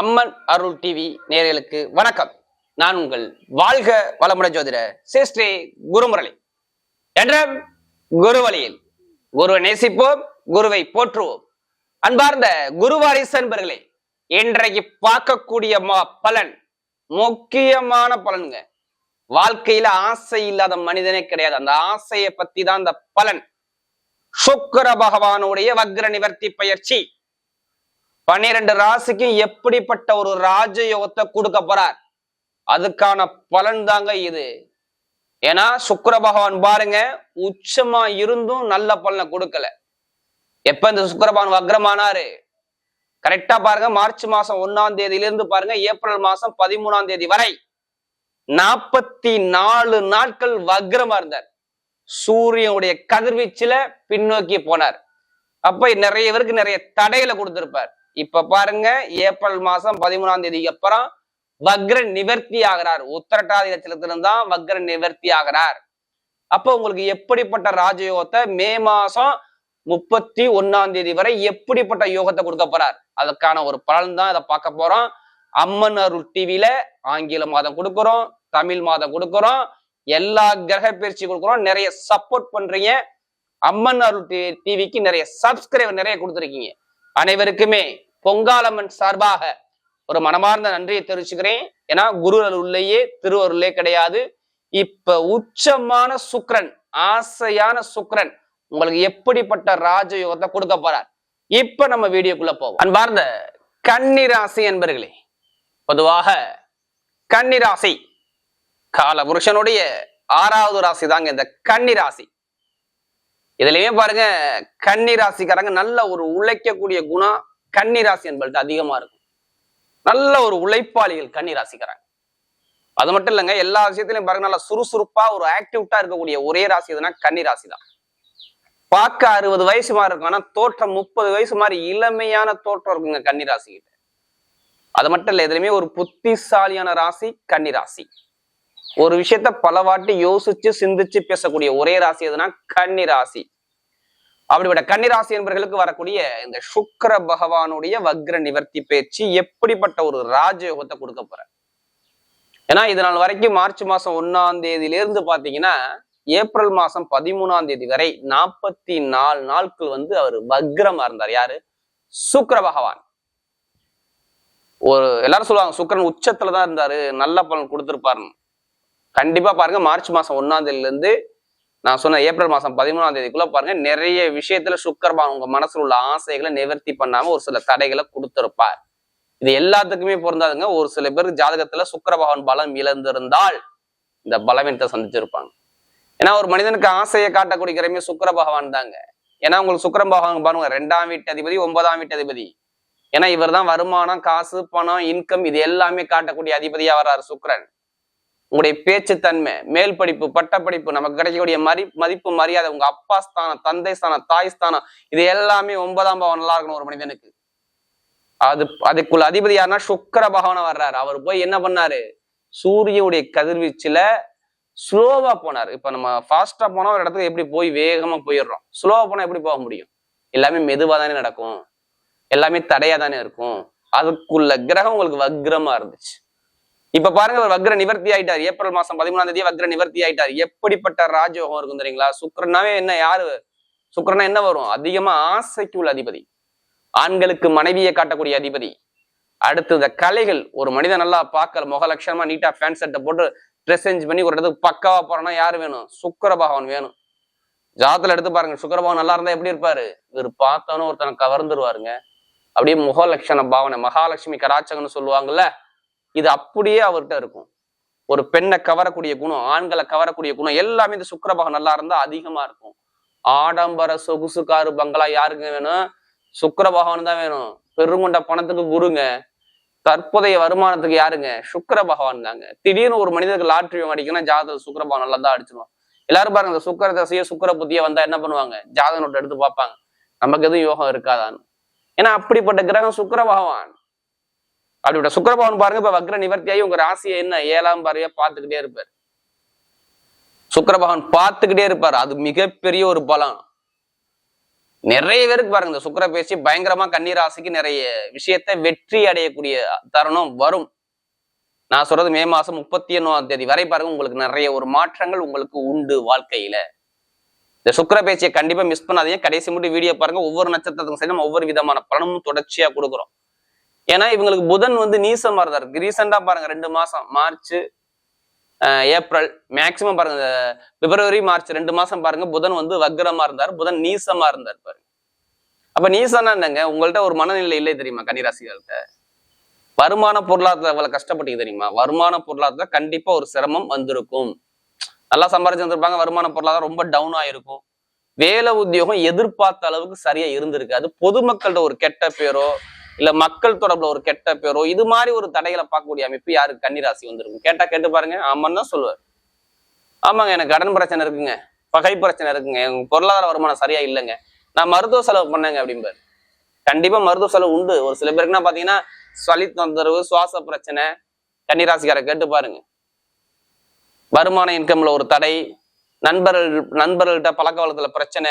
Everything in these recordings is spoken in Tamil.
அம்மன் அருள் டிவி நேர்களுக்கு வணக்கம். நான் உங்கள் வாழ்க வளமுடன் ஜோதிட சிஸ்ரீ குருமுரளி. என்ற குருவழியில் குருவை நேசிப்போம் குருவை போற்றுவோம். அன்பார்ந்த குருவாரிசு அன்பர்களே இன்றைக்கு பார்க்கக்கூடிய மா- பலன் முக்கியமான பலனுங்க. வாழ்க்கையில ஆசை இல்லாத மனிதனே கிடையாது. அந்த ஆசையை பத்தி தான் அந்த பலன். சுக்கர பகவானுடைய வக்ர நிவர்த்தி பயிற்சி. பன்னிரண்டு ராசிக்கும் எப்படிப்பட்ட ஒரு ராஜயோகத்தை கொடுக்க போறார்? அதுக்கான பலன் தாங்க இது. ஏன்னா சுக்கர பகவான் பாருங்க உச்சமா இருந்தும் நல்ல பலனை கொடுக்கல. எப்ப இந்த சுக்கர பகவான் வக்ரமானாரு? கரெக்டா பாருங்க மார்ச் மாசம் ஒன்னாம் தேதியில இருந்து பாருங்க ஏப்ரல் மாசம் பதிமூணாம் தேதி வரை நாற்பத்தி நாலு நாட்கள் வக்ரமா இருந்தார். சூரியனுடைய கதிர்வீச்சுல பின்னோக்கி போனார். அப்ப நிறைய பேருக்கு நிறைய தடைகளை கொடுத்திருப்பார். இப்ப பாருங்க ஏப்ரல் மாசம் பதிமூணாம் தேதிக்கு அப்புறம் வக்ர நிவர்த்தி ஆகிறார். உத்தரட்டாதி நட்சத்திரத்திலிருந்து தான் வக்ர நிவர்த்தி ஆகிறார். அப்ப உங்களுக்கு எப்படிப்பட்ட ராஜயோகத்தை மே மாசம் முப்பத்தி ஒன்னாம் தேதி வரை எப்படிப்பட்ட யோகத்தை கொடுக்க போறார்? அதுக்கான ஒரு பலன் தான் இதை பார்க்க போறோம். அம்மன் அருள் டிவில ஆங்கில மாதம் கொடுக்குறோம் தமிழ் மாதம் கொடுக்குறோம் எல்லா கிரக பயிற்சி கொடுக்குறோம். நிறைய சப்போர்ட் பண்றீங்க. அம்மன் அருள் டிவிக்கு நிறைய சப்ஸ்கிரைபர் நிறைய கொடுத்துருக்கீங்க. அனைவருக்குமே பொங்காலம்மன் சார்பாக ஒரு மனமார்ந்த நன்றியை தெரிவிச்சுக்கிறேன். ஏன்னா குரு அருள்லேயே திருவருளே கிடையாது. இப்ப உச்சமான சுக்ரன் ஆசையான சுக்ரன் உங்களுக்கு எப்படிப்பட்ட ராஜயோகத்தை கொடுக்க போறார்? இப்ப நம்ம வீடியோக்குள்ள போவோம். அன்பார்ந்த கன்னிராசி என்பர்களே பொதுவாக கன்னிராசி கால புருஷனுடைய ஆறாவது ராசி தாங்க இந்த கன்னிராசி இதுலயுமே பாருங்க கன்னி ராசிக்காரங்க நல்ல ஒரு உழைக்கக்கூடிய குணம் கன்னி ராசி என்பது அதிகமா இருக்கும். நல்ல ஒரு உழைப்பாளிகள் கன்னி ராசிக்காரங்க. அது மட்டும் இல்லைங்க எல்லா விஷயத்திலையும் பாருங்க நல்லா சுறுசுறுப்பா ஒரு ஆக்டிவிட்டா இருக்கக்கூடிய ஒரே ராசி எதுனா கன்னி ராசி தான் பார்க்க அறுபது வயசு மாதிரி இருக்கும் ஆனா தோற்றம் முப்பது வயசு மாதிரி இளமையான தோற்றம் இருக்குங்க கன்னி ராசி கிட்ட அது மட்டும் இல்ல எதுலையுமே ஒரு புத்திசாலியான ராசி கன்னி ராசி. ஒரு விஷயத்த பல வாட்டி யோசிச்சு சிந்திச்சு பேசக்கூடிய ஒரே ராசி எதுனா கன்னி ராசி. அப்படிப்பட்ட கன்னிராசி என்பவர்களுக்கு வரக்கூடிய இந்த சுக்கர பகவானுடைய வக்ர நிவர்த்தி பேச்சு எப்படிப்பட்ட ஒரு ராஜயோகத்தை கொடுக்க போற? ஏன்னா இது நாள் வரைக்கும் மார்ச் மாசம் ஒன்னாம் தேதியிலிருந்து பாத்தீங்கன்னா ஏப்ரல் மாசம் பதிமூணாம் தேதி வரை நாற்பத்தி நாலு நாட்கள் வந்து அவர் வக்ரமா இருந்தார். யாரு? சுக்கர பகவான். ஒரு எல்லாரும் சொல்லுவாங்க சுக்கரன் உச்சத்துல தான் இருந்தாரு நல்ல பலன் கொடுத்துருப்பாருன்னு. கண்டிப்பா பாருங்க. மார்ச் மாசம் ஒன்னாம் தேதியில இருந்து நான் சொன்ன ஏப்ரல் மாசம் பதிமூணாம் தேதிக்குள்ள பாருங்க நிறைய விஷயத்துல சுக்கரபான் உங்க மனசுல உள்ள ஆசைகளை நிவர்த்தி பண்ணாம ஒரு சில தடைகளை கொடுத்துருப்பார். இது எல்லாத்துக்குமே பொருந்தாதுங்க. ஒரு சில பேருக்கு ஜாதகத்துல சுக்கிர பகவான் பலம் இழந்திருந்தால் இந்த பலவீனத்தை சந்திச்சிருப்பாங்க. ஏன்னா ஒரு மனிதனுக்கு ஆசையை காட்டக்கூடிய கிரமே பகவான் தாங்க. ஏன்னா உங்களுக்கு சுக்கர பகவான் பாருங்க ரெண்டாம் வீட்டு அதிபதி ஒன்பதாம் வீட்டு அதிபதி. ஏன்னா இவர் தான் வருமானம் காசு பணம் இன்கம் இது எல்லாமே காட்டக்கூடிய அதிபதியா வர்றாரு சுக்கரன். உங்களுடைய பேச்சுத்தன்மை மேல் படிப்பு பட்டப்படிப்பு நமக்கு கிடைக்கக்கூடிய மதி மதிப்பு மரியாதை உங்க அப்பா ஸ்தானம் தந்தை ஸ்தானம் தாய் ஸ்தானம் இது எல்லாமே ஒன்பதாம் பவன் நல்லா இருக்கணும் ஒரு மனிதனுக்கு. அது அதுக்குள்ள அதிபதி யாருன்னா சுக்கர பகவான வர்றாரு. அவர் போய் என்ன பண்ணாரு? சூரியனுடைய கதிர்வீச்சுல ஸ்லோவா போனார். இப்ப நம்ம ஃபாஸ்டா போனா ஒரு இடத்துக்கு எப்படி போய் வேகமா போயிடுறோம்? ஸ்லோவா போனா எப்படி போக முடியும்? எல்லாமே மெதுவா தானே நடக்கும். எல்லாமே தடையா தானே இருக்கும். அதுக்குள்ள கிரகம் உங்களுக்கு வக்ரமா இருந்துச்சு. இப்ப பாருங்க அவர் வக்ர நிவர்த்தி ஆயிட்டார். ஏப்ரல் மாசம் பதிமூணாம் தேதி வக்ர நிவர்த்தி ஆயிட்டார். எப்படிப்பட்ட ராஜயோகம் இருக்கும் தெரியுங்களா? சுக்கரனாவே என்ன யாரு? சுக்கரனா என்ன வரும்? அதிகமா ஆசைக்கு உள்ள அதிபதி. ஆண்களுக்கு மனைவியை காட்டக்கூடிய அதிபதி. அடுத்து இந்த கலைகள். ஒரு மனிதன் நல்லா பார்க்கல முக லட்சணமா நீட்டா ஃபேன் செட்டை போட்டு ட்ரெஸ் சேஞ்ச் பண்ணி ஒரு இடத்துக்கு பக்காவா போறோம்னா யாரு வேணும்? சுக்கர பகவான் வேணும். ஜாதத்துல எடுத்து பாருங்க சுக்கர பகவான் நல்லா இருந்தா எப்படி இருப்பாரு? இவர் பார்த்தோன்னு ஒருத்தனை கவர்ந்துருவாருங்க. அப்படியே முகலட்சண பாவனை மகாலட்சுமி கராச்சகம்னு சொல்லுவாங்கல்ல இது அப்படியே அவர்கிட்ட இருக்கும். ஒரு பெண்ணை கவரக்கூடிய குணம் ஆண்களை கவரக்கூடிய குணம் எல்லாமே இந்த சுக்கரபகம் நல்லா இருந்தா அதிகமா இருக்கும். ஆடம்பர சொகுசு காரு பங்களா யாருங்க வேணும்? சுக்கர பகவான் தான் வேணும். பெருங்கொண்ட பணத்துக்கு குருங்க. தற்போதைய வருமானத்துக்கு யாருங்க? சுக்கர பகவான் தாங்க. திடீர்னு ஒரு மனிதருக்கு லாட்ரி அடிக்கணும் ஜாதக சுக்கர பகவான் நல்லா தான் அடிச்சிருவான். எல்லாரும் பாருங்க இந்த சுக்கர தசையோ சுக்கர புத்தியோ வந்தா என்ன பண்ணுவாங்க? ஜாதக நோட்டை எடுத்து பார்ப்பாங்க. நமக்கு எதுவும் யோகம் இருக்காதான்னு. ஏன்னா அப்படிப்பட்ட கிரகம் சுக்கர பகவான். அப்படிப்பட்ட சுக்கரபவன் பாருங்க இப்ப வக்ர நிவர்த்தியாகி உங்க ராசியை என்ன ஏழாம் பாருங்க பார்த்துக்கிட்டே இருப்பார். சுக்கரபகவான் பார்த்துக்கிட்டே இருப்பார். அது மிகப்பெரிய ஒரு பலம் நிறைய பேருக்கு பாருங்க இந்த சுக்கர பேசி பயங்கரமா கன்னிராசிக்கு நிறைய விஷயத்தை வெற்றி அடையக்கூடிய தருணம் வரும். நான் சொல்றது மே மாசம் முப்பத்தி ஒன்னாம் தேதி வரை பாருங்க உங்களுக்கு நிறைய ஒரு மாற்றங்கள் உங்களுக்கு உண்டு வாழ்க்கையில. இந்த சுக்கர பேச்சியை கண்டிப்பா மிஸ் பண்ணாதீங்க. கடைசி மட்டும் வீடியோ பாருங்க. ஒவ்வொரு நட்சத்திரத்துக்கும் சரி நம்ம ஒவ்வொரு விதமான பலனும் தொடர்ச்சியா கொடுக்குறோம். ஏன்னா இவங்களுக்கு புதன் வந்து நீசமா இருந்தா இருக்கு ரீசெண்டா பாருங்க ரெண்டு மாசம் மார்ச் ஏப்ரல் மேக்சிமம் பாருங்க பிப்ரவரி மார்ச் ரெண்டு மாசம் பாருங்க புதன் வந்து வக்ரமா இருந்தார் புதன் நீசமா இருந்தார் பாருங்க. அப்ப நீசம்னா என்னங்க? உங்கள்ட்ட ஒரு மனநிலை இல்லை தெரியுமா கன்னிராசிகள்கிட்ட வருமான பொருளாதாரத்துல அவ்வளவு கஷ்டப்பட்டு தெரியுமா? வருமான பொருளாதாரத்துல கண்டிப்பா ஒரு சிரமம் வந்திருக்கும். நல்லா சம்பாரிச்சு வந்திருப்பாங்க வருமான பொருளாதாரம் ரொம்ப டவுன் ஆயிருக்கும். வேலை உத்தியோகம் எதிர்பார்த்த அளவுக்கு சரியா இருந்திருக்காது பொதுமக்கள்கிட்ட ஒரு கெட்ட பேரோ இல்ல மக்கள் தொடர்புல ஒரு கெட்ட பேரோ இது மாதிரி ஒரு தடைகளை பார்க்கக்கூடிய அமைப்பு யாருக்கு கன்னிராசி வந்திருக்கும். கேட்டா கேட்டு பாருங்க. ஆமான்னு தான் சொல்லுவார். ஆமாங்க எனக்கு கடன் பிரச்சனை இருக்குங்க. பகை பிரச்சனை இருக்குங்க. எங்க பொருளாதார வருமானம் சரியா இல்லைங்க. நான் மருத்துவ செலவு பண்ணேங்க அப்படிம்பாரு. கண்டிப்பா மருத்துவ செலவு உண்டு. ஒரு சில பேருக்குன்னா பாத்தீங்கன்னா சளி தொந்தரவு சுவாச பிரச்சனை கன்னிராசிக்கார கேட்டு பாருங்க. வருமான இன்கம்ல ஒரு தடை நண்பர்கள் நண்பர்கள்ட்ட பழக்க வளத்துல பிரச்சனை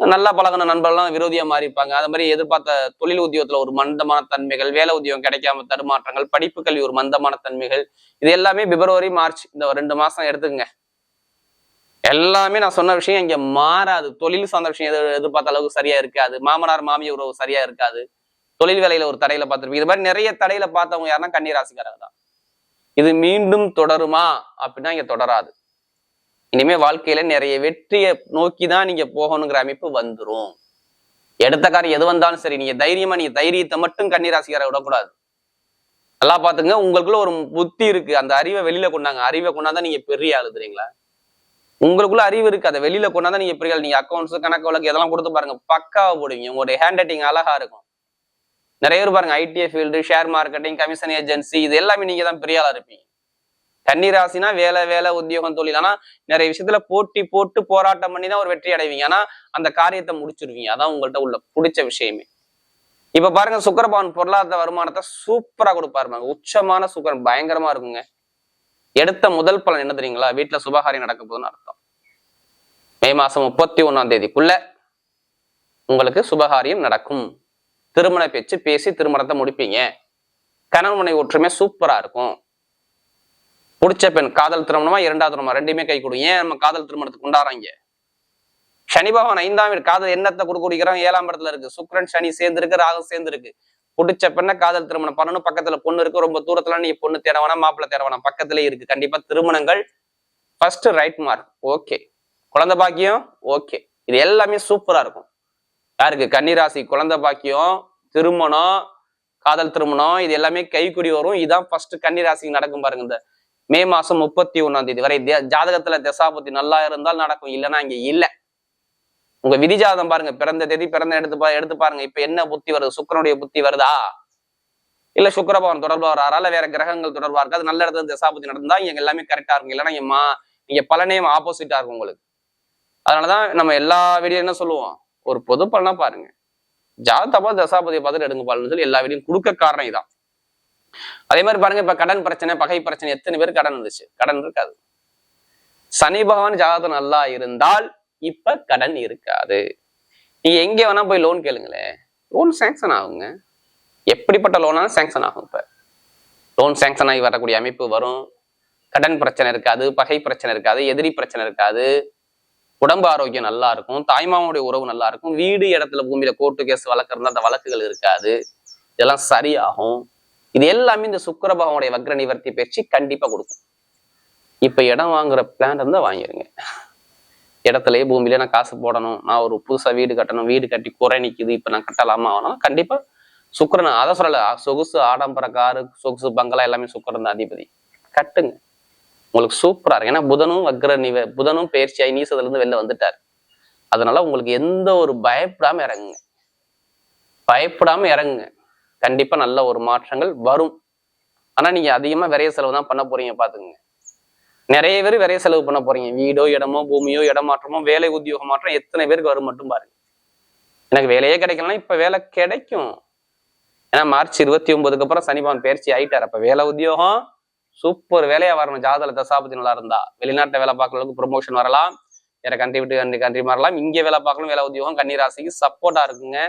நல்லா பழகின நண்பர்கள்லாம் விரோதியா மாறிப்பாங்க. அது மாதிரி எதிர்பார்த்த தொழில் உத்தியோகத்தில் ஒரு மந்தமான தன்மைகள் வேலை உத்தியோகம் கிடைக்காம தடுமாற்றங்கள் படிப்பு கல்வி ஒரு மந்தமான தன்மைகள் இது எல்லாமே பிப்ரவரி மார்ச் இந்த ரெண்டு மாசம் எடுத்துக்கங்க. எல்லாமே நான் சொன்ன விஷயம் இங்க மாறாது. தொழில் சார்ந்த விஷயம் எது எதிர்பார்த்த அளவுக்கு சரியா இருக்காது. மாமனார் மாமிய உறவு சரியா இருக்காது. தொழில் வேலையில ஒரு தடையில பார்த்துருப்பீங்க. இது மாதிரி நிறைய தடையில பார்த்தவங்க யாருன்னா கன்னிராசிக்காரங்க தான். இது மீண்டும் தொடருமா? அப்படின்னா இங்க தொடராது. இனிமே வாழ்க்கையில நிறைய வெற்றியை நோக்கி தான் நீங்க போகணுங்கிற அமைப்பு வந்துரும். எடுத்த எது வந்தாலும் சரி நீங்க தைரியமா நீங்க தைரியத்தை மட்டும் கன்னிராசிக்கார விடக்கூடாது. நல்லா பாத்துங்க உங்களுக்குள்ள ஒரு புத்தி இருக்கு. அந்த அறிவை வெளியில கொண்டாங்க. அறிவை கொண்டாதான் நீங்க பெரிய ஆளு தெரியுங்களா? உங்களுக்குள்ள அறிவு இருக்கு. அதை வெளியில கொண்டாதான் நீங்க பெரிய நீங்க அக்கௌண்ட்ஸ் கணக்கு வழக்கு இதெல்லாம் கொடுத்து பாருங்க. பக்காவை போடுவீங்க. உங்களுடைய ஹேண்ட் ரைட்டிங் அழகா இருக்கும். நிறைய பேர் பாருங்க ITI field share marketing commission agency இது எல்லாமே நீங்க தான் பெரிய ஆளா இருப்பீங்க. கன்னிராசினா வேலை வேலை உத்தியோகம் தொழில். ஆனா நிறைய விஷயத்துல போட்டி போட்டு போராட்டம் பண்ணி தான் ஒரு வெற்றி அடைவீங்க. ஆனா அந்த காரியத்தை முடிச்சிருவீங்க. அதான் உங்கள்ட்ட உள்ள பிடிச்ச விஷயமே. இப்ப பாருங்க சுக்கரபவன் பொருளாதார வருமானத்தை சூப்பரா கொடுப்பாருமாங்க உச்சமான சுக்கரன் பயங்கரமா இருக்குங்க. எடுத்த முதல் பலன் என்ன தெரியுங்களா? வீட்டுல சுபகாரியம் நடக்க போகுதுன்னு அர்த்தம். மே மாசம் முப்பத்தி ஒன்னாம் தேதிக்குள்ள உங்களுக்கு சுபகாரியம் நடக்கும். திருமண பேச்சு பேசி திருமணத்தை முடிப்பீங்க. கணவன் மனை ஒற்றுமை சூப்பரா இருக்கும். பிடிச்ச பெண் காதல் திருமணமா இரண்டாவது திருமணம்? ரெண்டுமே கை கொடு. ஏன் நம்ம காதல் திருமணத்துக்கு கொண்டாடுறாங்க? சனி பகவான் ஐந்தாம் வீடு காதல் எண்ணத்தை கொடுக்குறோம் ஏழாம் இடத்துல இருக்கு. சுக்ரன் சனி சேர்ந்து இருக்கு ராகு சேர்ந்து இருக்கு பிடிச்ச பெண்ணை காதல் திருமணம் பண்ணணும். பக்கத்துல பொண்ணு இருக்கு ரொம்ப தூரத்துல நீ பொண்ணு தேட வேணாம் மாப்பிள்ளை தேட வேணாம். பக்கத்துலயே இருக்கு. கண்டிப்பா திருமணங்கள் ஃபர்ஸ்ட் ரைட் மார்க் ஓகே குழந்தை பாக்கியம் ஓகே இது எல்லாமே சூப்பரா இருக்கும். யாருக்கு? கன்னிராசி குழந்தை பாக்கியம் திருமணம் காதல் திருமணம் இது எல்லாமே கைக்குடி வரும். இதான் ஃபர்ஸ்ட் கன்னிராசிக்கு நடக்கும் பாருங்க இந்த மே மாசம் முப்பத்தி ஒன்னாம் தேதி வரை ஜாதகத்துல தசாபதி நல்லா இருந்தால் நடக்கும் இல்லைன்னா இங்க இல்ல. உங்க விதி ஜாதகம் பாருங்க பிறந்த தேதி பிறந்த எடுத்து பா எடுத்து பாருங்க இப்ப என்ன புத்தி வருது? சுக்கிரனுடைய புத்தி வருதா? இல்ல சுக்கரபவன் தொடர்பா வராரா? இல்ல வேற கிரகங்கள் தொடர்பா இருக்கா? அது நல்ல இடத்துல தசாபதி நடந்தா இங்க எல்லாமே கரெக்டா இருக்கும். இல்லைன்னா இங்க மா இங்க பலனே ஆப்போசிட்டா இருக்கும் உங்களுக்கு. அதனாலதான் நம்ம எல்லா வீடியோ என்ன சொல்லுவோம்? ஒரு பொது பலனா பாருங்க. ஜாதகப்பா தசாபதியை பார்த்துட்டு எடுங்க பாருன்னு சொல்லி எல்லா வீடியும் கொடுக்க காரணம் இதான். அதே மாதிரி பாருங்க இப்ப கடன் பிரச்சனை பகை பிரச்சனை எத்தனை பேர் கடன் இருந்துச்சு கடன் இருக்காது. சனி பகவான் ஜாதகம் நல்லா இருந்தால் இப்ப கடன் இருக்காது. நீங்க எங்க வேணா போய் லோன் கேளுங்களேன். லோன் சேங்ஷன் ஆகுங்க. எப்படிப்பட்ட லோனாலும் சேங்ஷன் ஆகும் இப்ப. லோன் சேங்ஷன் ஆகி வரக்கூடிய அமைப்பு வரும். கடன் பிரச்சனை இருக்காது பகை பிரச்சனை இருக்காது எதிரி பிரச்சனை இருக்காது. உடம்பு ஆரோக்கியம் நல்லா இருக்கும். தாய்மாமனுடைய உறவு நல்லா இருக்கும். வீடு இடத்துல பூமியில கோர்ட்டு கேஸ் வழக்கு இருந்தால் அந்த வழக்குகள் இருக்காது. இதெல்லாம் சரியாகும். இது எல்லாமே இந்த சுக்கரபாவனுடைய வக்ர நிவர்த்தி பயிற்சி கண்டிப்பா கொடுக்கும். இப்ப இடம் வாங்குற பிளான் இருந்தா வாங்கிருங்க. இடத்துலயே பூமியில நான் காசு போடணும் நான் ஒரு புதுசா வீடு கட்டணும் வீடு கட்டி குறை நிக்குது இப்ப நான் கட்டலாமா? ஆகணும் கண்டிப்பா சுக்கரன் அதை சொல்லல. சொகுசு ஆடம்பர காரு சொகுசு பங்களா எல்லாமே சுக்கரன் தான் அதிபதி. கட்டுங்க. உங்களுக்கு சூப்பரா இருக்கு. ஏன்னா புதனும் வக்ர நிவ புதனும் பயிற்சியாகி நீசத்துல இருந்து வெளில வந்துட்டார். அதனால உங்களுக்கு எந்த ஒரு பயப்படாம இறங்குங்க. பயப்படாம இறங்குங்க. கண்டிப்பா நல்ல ஒரு மாற்றங்கள் வரும். ஆனா நீங்க அதிகமா விரைய செலவு தான் பண்ண போறீங்க பாத்துக்கங்க. நிறைய பேர் விரைய செலவு பண்ண போறீங்க. வீடோ இடமோ பூமியோ இடமாற்றமோ வேலை உத்தியோக மாற்றம் எத்தனை பேருக்கு வரும் மட்டும் பாருங்க. எனக்கு வேலையே கிடைக்கலன்னா இப்ப வேலை கிடைக்கும். ஏன்னா மார்ச் இருபத்தி ஒன்பதுக்கு அப்புறம் சனிபவன் பயிற்சி ஆயிட்டார். அப்ப வேலை உத்தியோகம் சூப்பர் வேலையா வரணும். ஜாதல தசாபதி நல்லா இருந்தா. வெளிநாட்டுல வேலை பார்க்குற அளவுக்கு ப்ரொமோஷன் வரலாம். வேற கண்ட்ரி விட்டு கண்ட்ரி கண்ட்ரி மாறலாம். இங்கே வேலை பார்க்கணும் வேலை உத்தியோகம் கன்னிராசிக்கு சப்போர்ட்டா இருக்குங்க.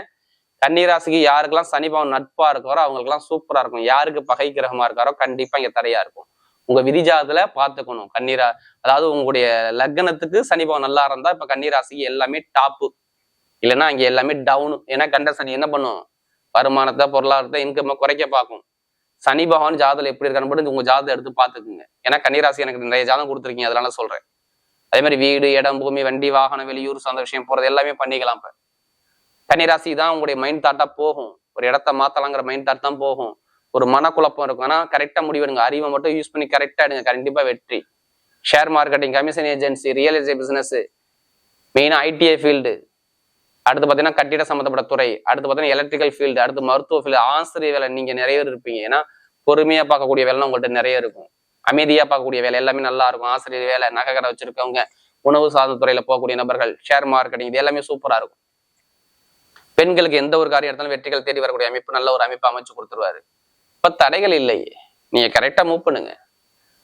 கன்னிராசிக்கு யாருக்கெல்லாம் சனி பவன் நட்பா இருக்காரோ அவங்களுக்கெல்லாம் சூப்பரா இருக்கும். யாருக்கு பகை கிரகமா இருக்காரோ கண்டிப்பா இங்க தடையா இருக்கும். உங்க விதிஜாதத்துல பாத்துக்கணும் கன்னிரா அதாவது உங்களுடைய லக்னத்துக்கு சனி பவன் நல்லா இருந்தா இப்ப கன்னிராசிக்கு எல்லாமே டாப்பு இல்லைன்னா அங்க எல்லாமே டவுனு ஏன்னா கண்ட சனி என்ன பண்ணும்? வருமானத்தை பொருளாதாரத்தை இன்கம் குறைக்க பார்க்கும். சனி பகவான் ஜாதகம் எப்படி இருக்கான்னு உங்க ஜாதகம் எடுத்து பாத்துக்குங்க ஏன்னா கன்னிராசி எனக்கு நிறைய ஜாதகம் கொடுத்துருக்கீங்க அதனால சொல்றேன். அதே மாதிரி வீடு இடம் பூமி வண்டி வாகனம் வெளியூர் சொந்த விஷயம் போறது எல்லாமே பண்ணிக்கலாம் இப்போ. கன்னிராசி தான் உங்களுடைய மைண்ட் தாட்டா போகும். ஒரு இடத்த மாத்தலாங்கிற மைண்ட் தாட் தான் போகும். ஒரு மனக்குழப்பம் இருக்கும். ஆனா கரெக்டா முடிவெடுங்க அறிவை மட்டும் யூஸ் பண்ணி கரெக்டா எடுங்க. கண்டிப்பா வெற்றி. Share marketing commission agency real estate business மெயினா ஐடிஐ ஃபீல்டு அடுத்து பார்த்தீங்கன்னா கட்டிட சம்மந்தப்பட்ட துறை. அடுத்து பார்த்தீங்கன்னா எலக்ட்ரிக்கல் ஃபீல்டு அடுத்து மருத்துவ ஃபீல்டு ஆசிரியர் வேலை. நீங்க நிறைய பேர் இருப்பீங்க. ஏன்னா பொறுமையா பார்க்கக்கூடிய வேலை உங்கள்கிட்ட நிறைய இருக்கும். அமைதியா பார்க்கக்கூடிய வேலை. எல்லாமே நல்லா இருக்கும். ஆசிரியர் வேலை நகை கடை வச்சிருக்கவங்க உணவு சார்ந்த துறையில போகக்கூடிய நபர்கள் ஷேர் மார்க்கெட்டிங் இது எல்லாமே சூப்பரா இருக்கும். பெண்களுக்கு எந்த ஒரு காரியம் எடுத்தாலும் வெற்றிகள் தேடி வரக்கூடிய அமைப்பு நல்ல ஒரு அமைப்பு அமைச்சு கொடுத்துருவாரு. இப்போ தடைகள் இல்லையே. நீங்கள் கரெக்டாக மூவ் பண்ணுங்க.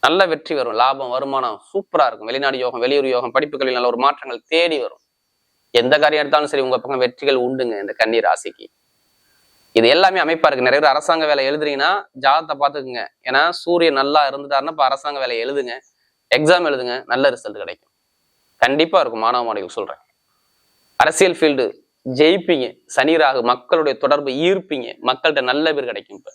நல்ல வெற்றி வரும். லாபம் வருமானம் சூப்பராக இருக்கும். வெளிநாடு யோகம் வெளியூர் யோகம் படிப்புகளில் நல்ல ஒரு மாற்றங்கள் தேடி வரும். எந்த காரியம் எடுத்தாலும் சரி உங்கள் பக்கம் வெற்றிகள் உண்டுங்க இந்த கண்ணீர் ராசிக்கு. இது எல்லாமே அமைப்பா இருக்கு. நிறைய பேர் அரசாங்க வேலை எழுதுறீங்கன்னா ஜாதத்தை பார்த்துக்குங்க. ஏன்னா சூரியன் நல்லா இருந்துட்டாருன்னா இப்போ அரசாங்க வேலை எழுதுங்க. எக்ஸாம் எழுதுங்க. நல்ல ரிசல்ட் கிடைக்கும். கண்டிப்பாக இருக்கும். மாணவ மாணவிகள் சொல்கிறேன் அரசியல் ஃபீல்டு ஜெயிப்பீங்க. சனி ராகு மக்களுடைய தொடர்பு ஈர்ப்பீங்க. மக்கள்கிட்ட நல்ல பேர் கிடைக்கும் இப்போ.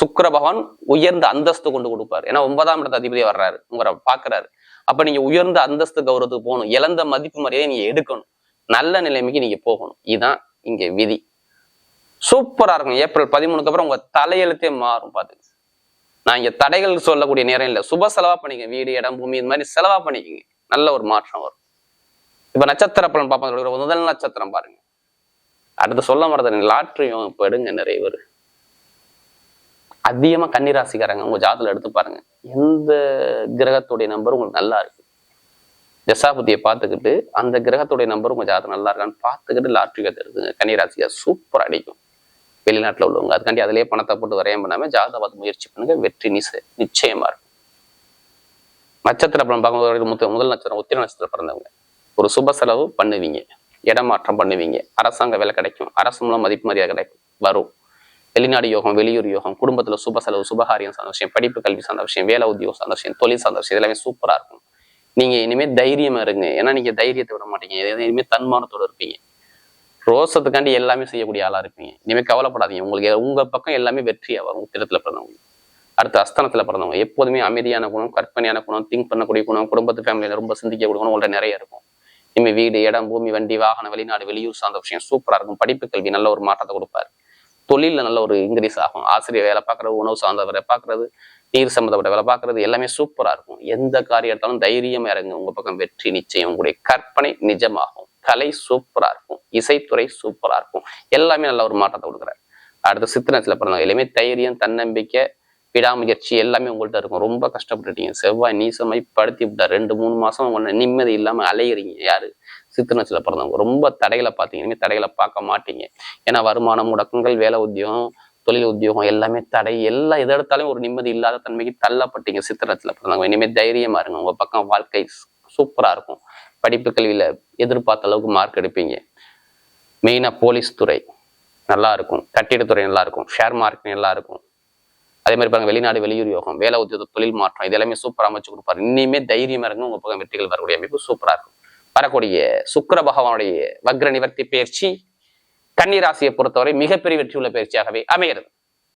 சுக்கர பகவான் உயர்ந்த அந்தஸ்து கொண்டு கொடுப்பாரு. ஏன்னா ஒன்பதாம் இடத்த அதிபதியா வர்றாரு. உங்களை பாக்குறாரு. அப்ப நீங்க உயர்ந்த அந்தஸ்து கௌரவத்துக்கு போகணும். இழந்த மதிப்பு மரியாதை நீங்க எடுக்கணும். நல்ல நிலைமைக்கு நீங்க போகணும். இதுதான் இங்க விதி. சூப்பரா இருக்கும். ஏப்ரல் பதிமூணுக்கு அப்புறம் உங்க தலையெழுத்தே மாறும் பாத்துங்க. நான் இங்க தடைகள் சொல்லக்கூடிய நேரம் இல்லை. சுப செலவா பண்ணிக்க வீடு இடம் பூமி இது மாதிரி செலவா பண்ணிக்கங்க. நல்ல ஒரு மாற்றம் வரும். இப்ப நட்சத்திர பலன் பார்ப்போம். முதல் நட்சத்திரம் பாருங்க. அடுத்து சொல்ல மாட்டேன் லாட்ரியும் இப்போ எடுங்க நிறைய பேர். அதிகமா கன்னிராசிக்காரங்க உங்க ஜாதத்துல எடுத்து பாருங்க. எந்த கிரகத்துடைய நம்பர் உங்களுக்கு நல்லா இருக்கு? தசாபதியை பார்த்துக்கிட்டு அந்த கிரகத்துடைய நம்பர் உங்க ஜாதகம் நல்லா இருக்கான்னு பார்த்துக்கிட்டு லாட்ரி தெரிஞ்சுங்க எடுத்துங்க. சூப்பர் அடிக்கும். வெளிநாட்டுல உள்ளவங்க. அதுக்காண்டி அதிலேயே பணத்தை போட்டு வரையம் பண்ணாமல் ஜாதகம் பார்த்து முயற்சி பண்ணுங்க. வெற்றி நிச நிச்சயமா இருக்கும். நட்சத்திர பலன் பார்க்கும்போது முத்த முதல் நட்சத்திரம் உத்திர நட்சத்திரம் பிறந்தவங்க. ஒரு சுப செலவு பண்ணுவீங்க. இடமாற்றம் பண்ணுவீங்க. அரசாங்க வேலை கிடைக்கும். அரசு மூலம் மதிப்பு மரியாதை கிடைக்கும் வரும். வெளிநாடு யோகம் வெளியூர் யோகம் குடும்பத்துல சுப செலவு சுபகாரியம் சார்ந்த விஷயம் படிப்பு கல்வி சார்ந்த விஷயம் வேலை உத்தியோகம் சார்ந்த விஷயம் தொழில் சார்ந்த விஷயம் எல்லாமே சூப்பரா இருக்கும். நீங்க இனிமே தைரியமா இருங்க. ஏன்னா நீங்க தைரியத்தை விட மாட்டீங்க. இனிமேல் இனிமே தன்மானத்தோட இருப்பீங்க. ரோசத்துக்காண்டி எல்லாமே செய்யக்கூடிய ஆளா இருப்பீங்க. இனிமே கவலைப்படாதீங்க. உங்களுக்கு உங்கள் உங்க பக்கம் எல்லாமே வெற்றியா வரும் உத்திரத்துல பிறந்தவங்க. அடுத்து அஸ்தானத்தில் பிறந்தவங்க. எப்போதுமே அமைதியான குணம் கற்பனையான குணம் திங்க் பண்ணக்கூடிய குணம் குடும்பத்து ஃபேமிலியில் ரொம்ப சிந்திக்கக்கூடிய குணம் உங்கள்ட்ட நிறைய இருக்கும். இனிமேல் வீடு இடம் பூமி வண்டி வாகனம் வெளிநாடு வெளியூர் சார்ந்த விஷயம். சூப்பராக இருக்கும். படிப்பு கல்வி நல்ல ஒரு மாற்றத்தை கொடுப்பாரு. தொழிலில் நல்ல ஒரு இன்க்ரீஸ் ஆகும். ஆசிரியர் வேலை பார்க்கறது உணவு சார்ந்த வேலை பார்க்கறது நீர் சம்மந்தப்பட்ட வேலை பார்க்கறது எல்லாமே சூப்பராக இருக்கும். எந்த காரியம் எடுத்தாலும் தைரியம் இறங்க உங்க பக்கம் வெற்றி நிச்சயம் உங்களுடைய கற்பனை நிஜமாகும். கலை சூப்பரா இருக்கும். இசைத்துறை சூப்பரா இருக்கும். எல்லாமே நல்ல ஒரு மாற்றத்தை கொடுக்குறாரு. அடுத்த சித்திரத்தில் பிறந்தவங்க. எல்லாமே தைரியம் தன்னம்பிக்கை விடாமுயற்சி எல்லாமே உங்கள்கிட்ட இருக்கும். ரொம்ப கஷ்டப்பட்டுட்டீங்க. செவ்வாய் நீசமாய் படுத்தி விட்டார் ரெண்டு மூணு மாசம் உங்களை நிம்மதி இல்லாம அலையிறீங்க. யாரு? சித்திரத்துல பிறந்தவங்க. ரொம்ப தடைகளை பார்த்தீங்க. இனிமேல் தடைகளை பார்க்க மாட்டீங்க. ஏன்னா வருமானம் முடக்கங்கள் வேலை உத்தியோகம் தொழில் உத்தியோகம் எல்லாமே தடை. எல்லாம் எதை எடுத்தாலும் ஒரு நிம்மதி இல்லாத தன்மைக்கு தள்ளப்பட்டீங்க சித்திரத்தில் பிறந்தவங்க. இனிமேல் தைரியமா இருங்க. உங்க பக்கம் வாழ்க்கை சூப்பரா இருக்கும். படிப்பு கல்வியில எதிர்பார்த்த அளவுக்கு மார்க் எடுப்பீங்க. மெயினா போலீஸ் துறை. நல்லா இருக்கும். கட்டிடத்துறை நல்லா இருக்கும். ஷேர் மார்க்கெட் நல்லா இருக்கும். அதே மாதிரி பாருங்க வெளிநாடு வெளியூர் யோகம் வேலை உத்தியோக தொழில் மாற்றம் இது எல்லாமே சூப்பரா அமைச்சு கொடுப்பாரு. இன்னுமே தைரியமா இருங்க உங்க பக்கம் வெற்றிகள் வரக்கூடிய அமைப்பு சூப்பரா இருக்கும். வரக்கூடிய சுக்கர பகவானுடைய வக்ர நிவர்த்தி பயிற்சி கன்னிராசியை பொறுத்தவரை மிகப்பெரிய வெற்றி உள்ள பயிற்சியாகவே அமைகிறது.